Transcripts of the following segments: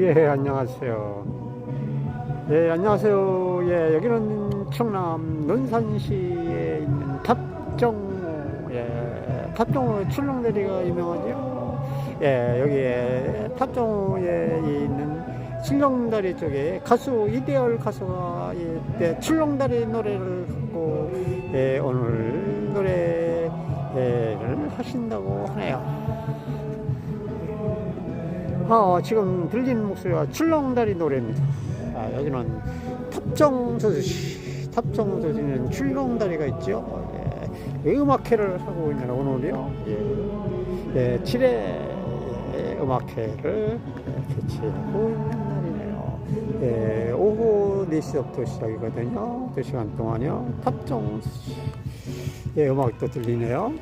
예, 안녕하세요. 예, 안녕하세요. 예, 여기는 충남 논산시에 있는 탑정호, 예, 탑정호 출렁다리가 유명하죠. 예, 여기에 탑정호에 있는 출렁다리 쪽에 가수 이대열 가수가 예, 네, 출렁다리 노래를 듣고 예, 오늘 노래를 하신다고 하네요. 어, 지금 들리는 목소리가 출렁다리 노래입니다. 아, 여기는 탑정저수시, 탑정저수는 출렁다리가 있죠. 예, 음악회를 하고 있는 오늘이요. 예, 예, 7회 음악회를 개최하고 있는 날이네요. 예, 오후 4시부터 시작이거든요. 2시간 동안요. 탑정저수시. 예, 음악도 들리네요.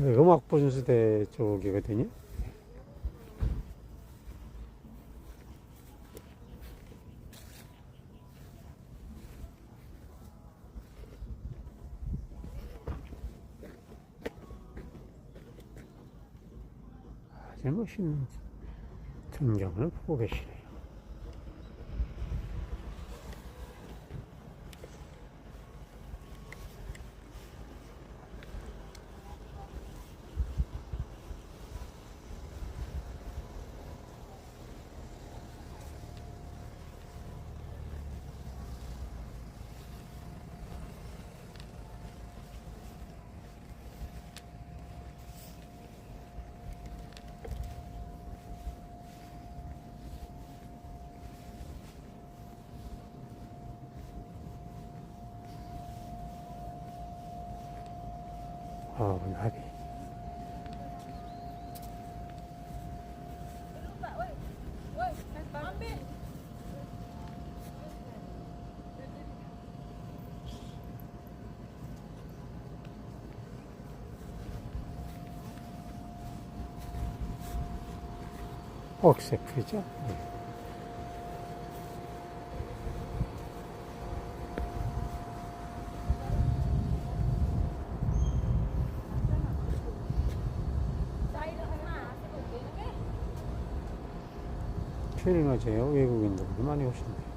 음악 분수대 쪽이거든요. 아주 멋있는 전경을 보고 계시네요. 아, 나비. 억색 풀이죠? 트레이너제요. 외국인들도 많이 오신대요.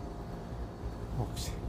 억색.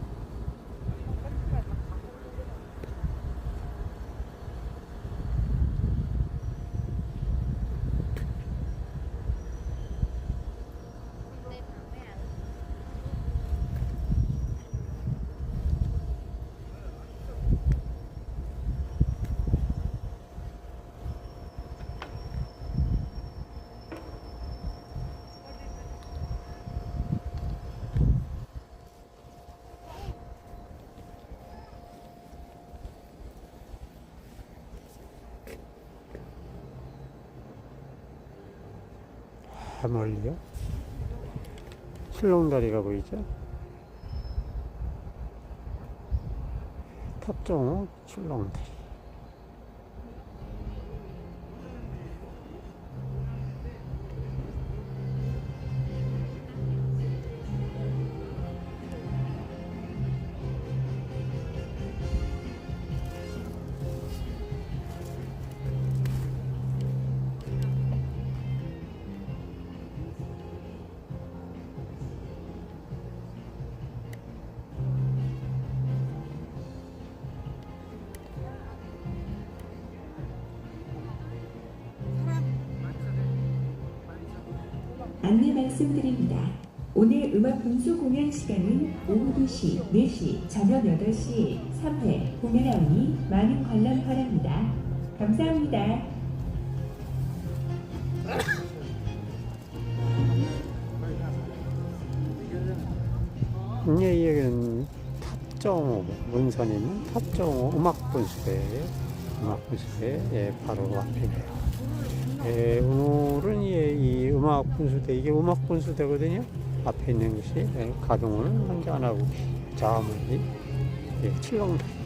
아, 멀리요? 출렁다리가 보이죠? 탑종 출렁다리. 안내 말씀드립니다. 오늘 음악 분수 공연 시간은 오후 2시, 4시, 저녁 8시 3회 공연하오니 많은 관람 바랍니다. 감사합니다. 예, 여기는 탑정호, 문선에 있는 탑정호 음악 분수대, 음악 분수대, 예, 바로 앞이네요. 예, 오늘은 예, 이 음악 분수대, 이게 음악 분수대거든요. 앞에 있는 것이 예, 가동을 현재 안 하고, 저 멀리 예, 칠렁다.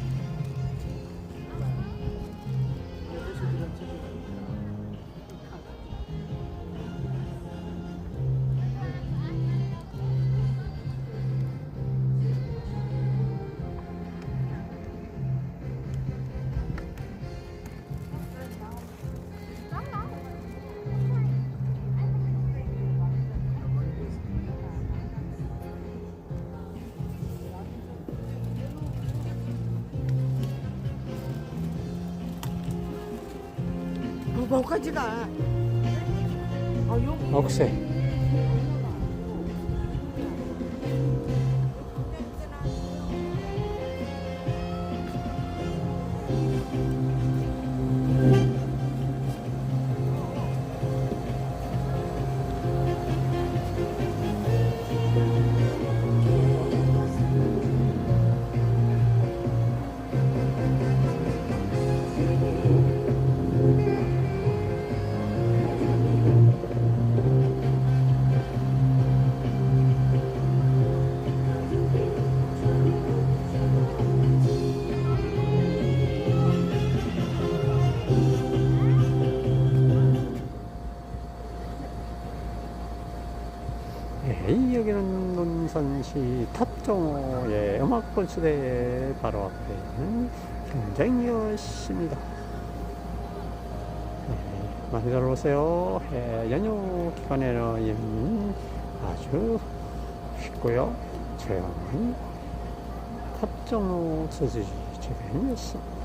뭐, 뭐까지 가? 아, 여기. 억새. 여기는 논산시 탑정호의 음악본수대 바로 앞에 있는 경쟁이었습니다. 예, 많이들 오세요. 예, 연휴 기간에는 음, 아주 쉽고요. 조용한 탑정호 소지 주변이었습니다.